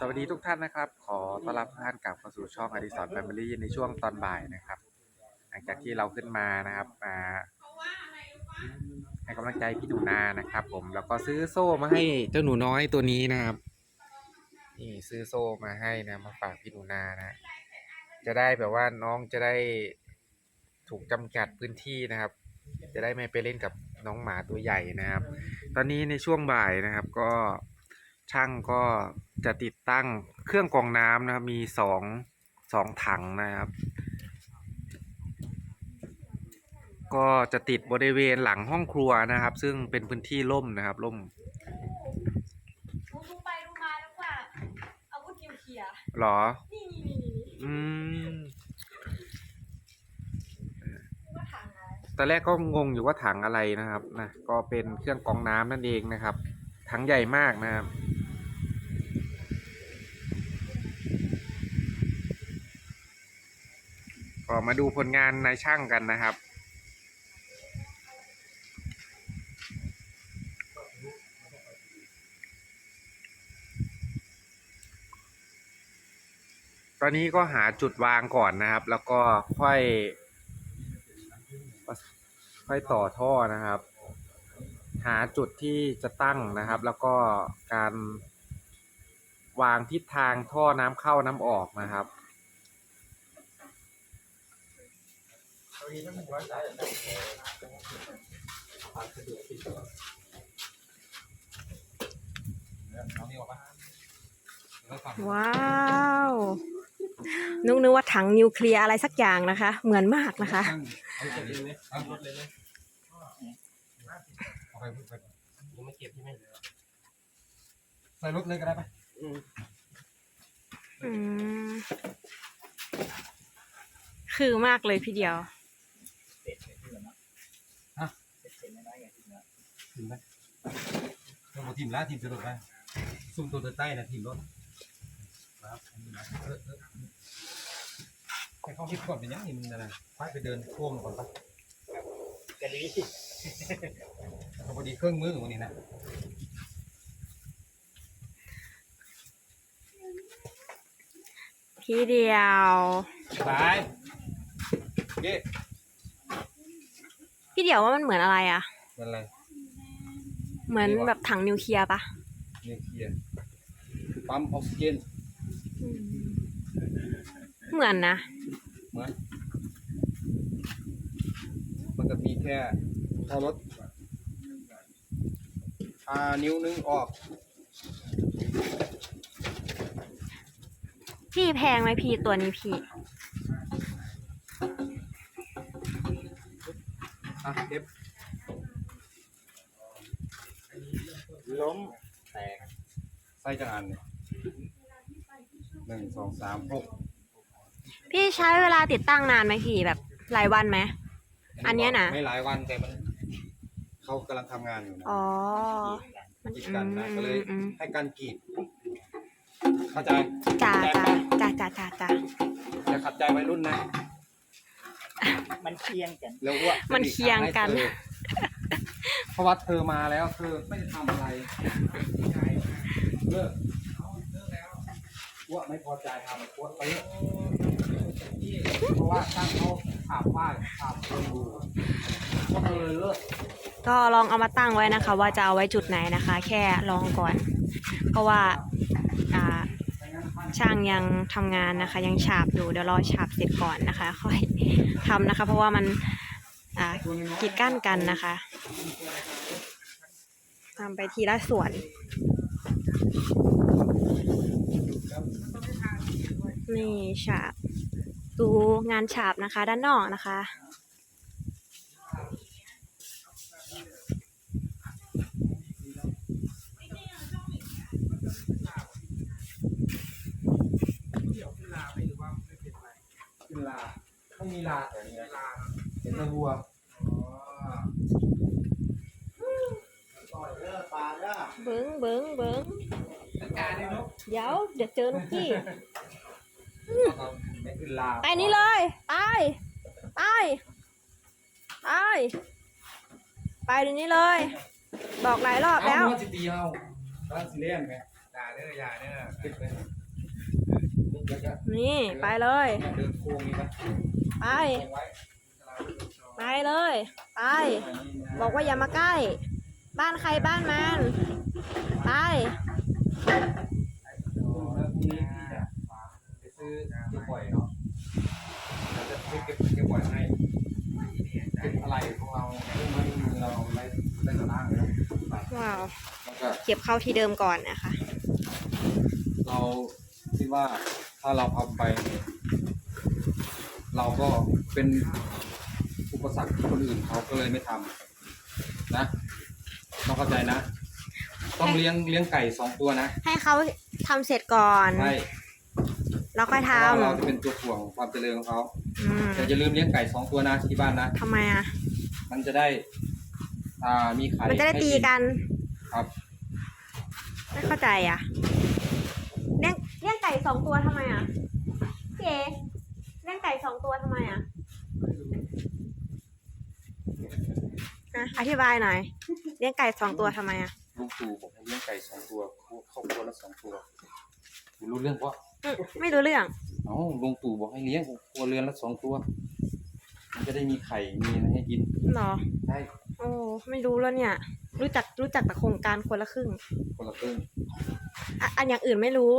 สวัสดีทุกท่านนะครับ ขอต้อนรับทุกท่านกลับเข้าสู่ช่องอดิสรแฟมิลี่ในช่วงตอนบ่ายนะครับ หลังจากที่เราขึ้นมานะครับมาให้กำลังใจพี่หนูนานะครับ ผมแล้วก็ซื้อโซ่มาให้เจ้าหนูน้อยตัวนี้นะครับนี่ซื้อโซ่มาให้นะมาฝากพี่หนูนานะ จะได้แบบว่าน้องจะได้ถูกจำกัดพื้นที่นะครับ จะได้ไม่ไปเล่นกับน้องหมาตัวใหญ่นะครับ ตอนนี้ในช่วงบ่ายนะครับก็ ช่างก็จะติดตั้งเครื่องกรองน้ำนะครับ มีสองสองถังนะครับ ก็จะติดบริเวณหลังห้องครัวนะครับ ซึ่งเป็นพื้นที่ร่มนะครับร่มดูไปดูมาแล้วว่าอาวุธนิวเคลียร์หรอ นี่นี่นี่นี่อืมว่าถังอะไรตอนแรกก็งงอยู่ว่าถังอะไรนะครับนะก็เป็นเครื่องกรองน้ำนั่นเองนะครับ ถังใหญ่มากนะครับ ก็มาดูผลงานนายช่างกันนะครับ ตอนนี้ก็หาจุดวางก่อนนะครับ แล้วก็ค่อยค่อยต่อท่อนะครับ หาจุดที่จะตั้งนะครับ แล้วก็การวางทิศทางท่อน้ำเข้าน้ำออกนะครับ ว้าวนุกนึกว่าถังนิวเคลียร์อะไรสักอย่างนะคะ เหมือนมากนะคะเอารถเลยเลยเอารถเลยไปไปยังไม่เก็บใช่ไหมใส่รถเลยก็ได้ไปอืมคือมากเลยพี่เดียว ถึงไหมต้องทีมละทีมจะรถไปซุ่มตัวใต้นะทีมรถครับเออเออให้เขาคิดก่อนเป็นยังนี่มันอะไรไปไปเดินโค้งก่อนปะกะลีเขาพอดีเครื่องมือวันนี้นะพี่เดียวบายเย้พี่เดียวว่ามันเหมือนอะไรอะเป็นไร เหมือนแบบถังนิวเคลียร์ปะนิวเคลียร์ปั๊มออกซิเจนเหมือนนะเหมือนมันจะมีแค่พอรถอ่านิ้วนึงออก พี่แพงไหมพี่ตัวนี้พี่อะเก็บ ล้มแตกใส่จังอันเนี่ยหนึ่งสองสามหกพี่ใช้เวลาติดตั้งนานไหมพี่แบบหลายวันไหม อันเนี้ยนะ ไม่หลายวันแต่มันเขากำลังทำงานอยู่นะอ๋อ มันกีดกันนะก็เลยอืมให้กันกรีดเข้าใจจ้าจ้าจ้าจ้าจ้าจ้าอย่าขัดใจวัยรุ่นนะมันเคียงกันแล้วอ้วมันเคียงกันให้เธอเพ ราะว่าเธอมาแล้วเธอไม่ได้ทำอะไรเลิกอ้วไม่พอใจทำอ้วไปเถอะเพราะว่าช่างเขาขาบป้ายขาบคนดูก็เลยเลิกก็ลองเอามาตั้งไว้นะคะ ว่าจะเอาไว้จุดไหนนะคะ แค่ลองก่อน เพราะว่าช่างยังทำงานนะคะ ยังฉาบอยู่เดี๋ยวรอฉาบเสร็จก่อนนะคะ ค่อยทำนะคะ เพราะว่ามันกีดกั้นกันนะคะ ทำไปทีละส่วนนี่ฉาบดูงานฉาบนะคะ ด้านนอกนะคะกินลาไม่มีลาแต่เนี่ยเป็นตะวัว ต่อยเด้อปลา เด้อเบิ้งเบิ้งเบิ้งเดี๋ยวเดี๋ยวเจอนุกกี้ไม่กินลาไปนี้เลยไปไปไปไปเดี๋ยวนี้เลย บอกหลายรอบแล้วเอามันสิตีเอาบ้านสิเล่นไงด่าเด้ออย่าเด้อคิดเลยเดี๋ยวจะนี่ไปเลยเดินโค้งนี่ปะไปโค้งไว้ไปเลย ไป บอกว่าอย่ามาใกล้ บ้านใครบ้านมันไปแล้วพรุ่งนี้พี่จะไปซื้อเก็บบ่อยเนาะเราจะซื้อเก็บเก็บบ่อยให้เก็บอะไรของเราซึ่งมันเราไล่ไล่ตารางเลยนะว้าวแล้วก็เก็บเข้าที่เดิมก่อนนะคะ เราคิดว่าถ้าเราทำไปเนี่ยเราก็เป็นอุปสรรคที่คนอื่นเขาก็เลยไม่ทำนะ ต้องเข้าใจนะ ต้องเลี้ยงเลี้ยงไก่สองตัวนะให้เขาทำเสร็จก่อน ใช่แล้วค่อยเพทราะว่าเราจะเป็นตัวถ่วงความเจริญของเขาำอืมแต่อย่าลืมเลี้ยงไก่สองตัวนะที่บ้านนะ ทำไมอะ มันจะได้ อ่ามีไข่มันจะได้ให้ตีกัน ครับ ไม่เข้าใจอะเลี้ยงเลี้ยงไก่สองตัวทำไมอะพี่เอเลี้ยงไก่สองตัวทำไมอะอะอธิบายหน่อย เลี้ยงไก่สองตัวทำไมอะลุงตู่บอกให้เลี้ยงไก่สองตัวครอบครัวละสองตัวคุณรู้เรื่องเพราะอืมไม่รู้เรื่อง เอ้าลุงตู่บอกให้เลี้ยงครัวเรือนละสองตัว มันจะได้มีไข่มีอะไรให้กินหรอใช่โอ้ไม่รู้แล้วเนี่ย รู้จักรู้จักแต่โครงการคนละครึ่งคนละครึ่งอะอันอย่างอื่นไม่รู้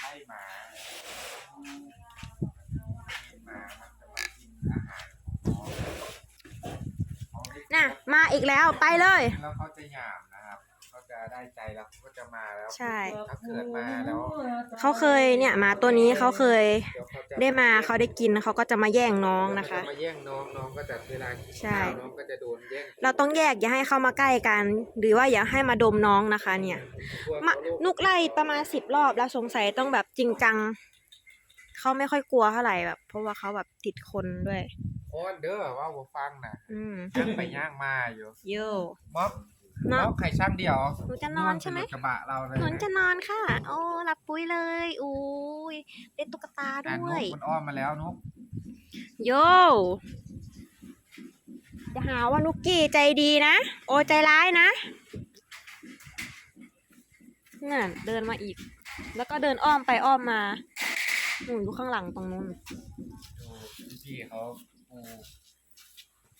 ให้หมาหมามั นจะมากินอาหารของน้องน่ะมาอีกแล้วไปเลย แล้วเขาจะหยามนะครับเขาจะได้ใจแล้วเขาก็จะมาแล้วใช่ ถ้าเกิดมาแล้วเขาเคยเนี่ยหมาตัวนี้เขาเคย เดี๋ยวเขาจะ ได้มาเขาได้กินเขาก็จะมาแย่งน้องนะคะเดี๋ยวเขาจมาแย่งน้องน้องก็จะเวลากินใช่ ข้าวน้องก็จะโดนแย่งเราต้องแยกอย่าให้เข้ามาใกล้กัน หรือว่าอย่าให้มาดมน้องนะคะเนี่ยกลัวมาเขาลูกนุกไล่ประมาณสิบรอบแล้วสงสัยต้องแบบจริงจังเขาไม่ค่อยกลัวเท่าไหร่แบบ เพราะว่าเขาแบบติดคนด้วย โอนเด้อว่าผมฟังนะอืมย่างไปย่างมาอยู่ โย่ม็อบเนม็อะอบไข่ช่างเดียวหนูจะนอนใช่ไหมรถกระบะเราเลยหนูจะนอนค่ะ โอ้หลับปุ้ยเลยอุ้ยเป็นตุ๊กตาอะด้นวยกมันอ้อมมาแล้วนกโยจะหาว่านุกกี้ใจดีนะ โอใจร้ายนะเนี่ยเดินมาอีก แล้วก็เดินอ้อมไปอ้อมมาหนูอยู่ข้างหลังตรงนู้นดูพี่ๆเขาปู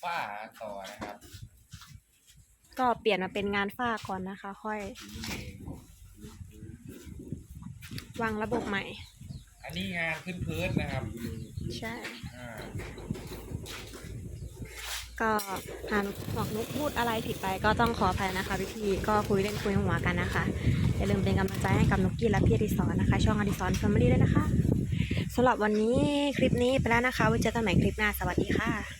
ฝ้าต่อนะครับ ก็เปลี่ยนมาเป็นงานฝ้าก่อนนะคะ ค่อย วางระบบใหม่ อันนี้งานขึ้นพื้นนะครับ ใช่ อ่า ก็หากบอกนุกพูดอะไรผิดไปก็ต้องขออภัยนะคะพี่พี่ๆก็คุยเล่นคุยหัวกันนะคะอย่าลืมเป็นกำลังใจให้กับนุกกี้และพี่อดิศรนะคะ ช่องอดิศรแฟมิลี่ด้วยนะคะสำหรับวันนี้คลิปนี้ไปแล้วนะคะไว้เจอกันใหม่คลิปหน้าสวัสดีค่ะ